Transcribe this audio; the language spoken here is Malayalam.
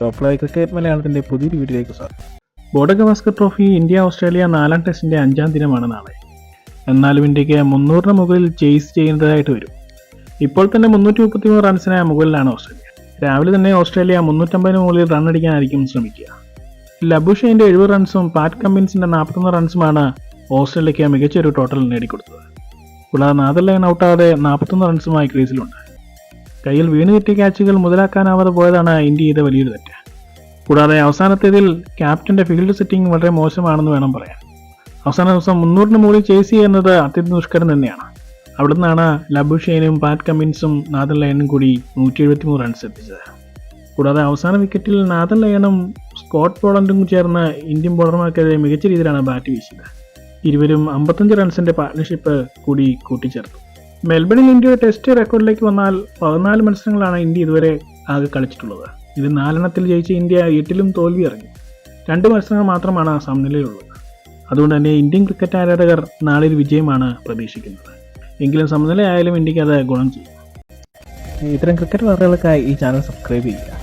ടോപ്പ് ലൈവ് ക്രിക്കറ്റ് മലയാളത്തിന്റെ പുതിയൊരു വീഡിയോയിലേക്ക് സ്വാഗതം. Border Gavaskar trophy India Australia നാലാം ടെസ്റ്റിന്റെ അഞ്ചാം ദിനമാണ് നാളെ. എന്നാലും ഇന്ത്യയ്ക്ക് മുന്നൂറിന് മുകളിൽ ചേസ് ചെയ്യുന്നതായിട്ട് വരും. ഇപ്പോൾ തന്നെ മുന്നൂറ്റി മുപ്പത്തിമൂന്ന് റൺസിന് മുകളിലാണ് ഓസ്ട്രേലിയ. രാവിലെ തന്നെ ഓസ്ട്രേലിയ മുന്നൂറ്റമ്പതിന് മുകളിൽ റൺ അടിക്കാനായിരിക്കും ശ്രമിക്കുക. ലബുഷയുടെ എഴുപത് റൺസും പാറ്റ് കമ്മിൻസിന്റെ നാൽപ്പത്തൊന്ന് റൺസുമാണ് ഓസ്ട്രേലിയയ്ക്ക് മികച്ചൊരു ടോട്ടൽ നേടിക്കൊടുത്തത്. കൂടാതെ നാദർലൈൻ ഔട്ടാതെ നാൽപ്പത്തൊന്ന് റൺസുമായി ക്രീസിലുണ്ട്. കയ്യിൽ വീണ് കിട്ടിയ ക്യാച്ചുകൾ മുതലാക്കാനാവാതെ പോയതാണ് ഇന്ത്യ ചെയ്ത വലിയൊരു തെറ്റ്. കൂടാതെ അവസാനത്തേതിൽ ക്യാപ്റ്റന്റെ ഫീൽഡ് സെറ്റിംഗ് വളരെ മോശമാണെന്ന് വേണം പറയാൻ. അവസാന ദിവസം മുന്നൂറിന് മുകളിൽ ചേസ് ചെയ്യുന്നത് അത്യന്തം ദുഷ്കരം തന്നെയാണ്. അവിടെ നിന്നാണ് ലബുഷേനും പാറ്റ് കമ്മിൻസും നാദൻ ലയനും കൂടി നൂറ്റി എഴുപത്തി മൂന്ന് റൺസ് എത്തിച്ചത്. കൂടാതെ അവസാന വിക്കറ്റിൽ നാദൻ ലയനും സ്കോട്ട് പോളണ്ടും ചേർന്ന് ഇന്ത്യൻ ബോളർമാർക്കെതിരെ മികച്ച രീതിയിലാണ് ബാറ്റ് വീശിയത്. ഇരുവരും അമ്പത്തഞ്ച് റൺസിന്റെ പാർട്ട്ണർഷിപ്പ് കൂടി കൂട്ടിച്ചേർത്തു. മെൽബണിൽ ഇന്ത്യയുടെ ടെസ്റ്റ് റെക്കോർഡിലേക്ക് വന്നാൽ പതിനാല് മത്സരങ്ങളാണ് ഇന്ത്യ ഇതുവരെ ആകെ കളിച്ചിട്ടുള്ളത്. ഇത് നാലെണ്ണത്തിൽ ജയിച്ച ഇന്ത്യ എട്ടിലും തോൽവി ഇറങ്ങി. രണ്ട് മത്സരങ്ങൾ മാത്രമാണ് സമനിലയിലുള്ളത്. അതുകൊണ്ട് തന്നെ ഇന്ത്യൻ ക്രിക്കറ്റ് ആരാധകർ നാളെ ഒരു വിജയമാണ് പ്രതീക്ഷിക്കുന്നത്. എങ്കിലും സമനിലയായാലും ഇന്ത്യയ്ക്ക് അത് ഗുണം ചെയ്യും. ഇത്തരം ക്രിക്കറ്റ് വാർത്തകൾക്കായി ഈ ചാനൽ സബ്സ്ക്രൈബ് ചെയ്യുക.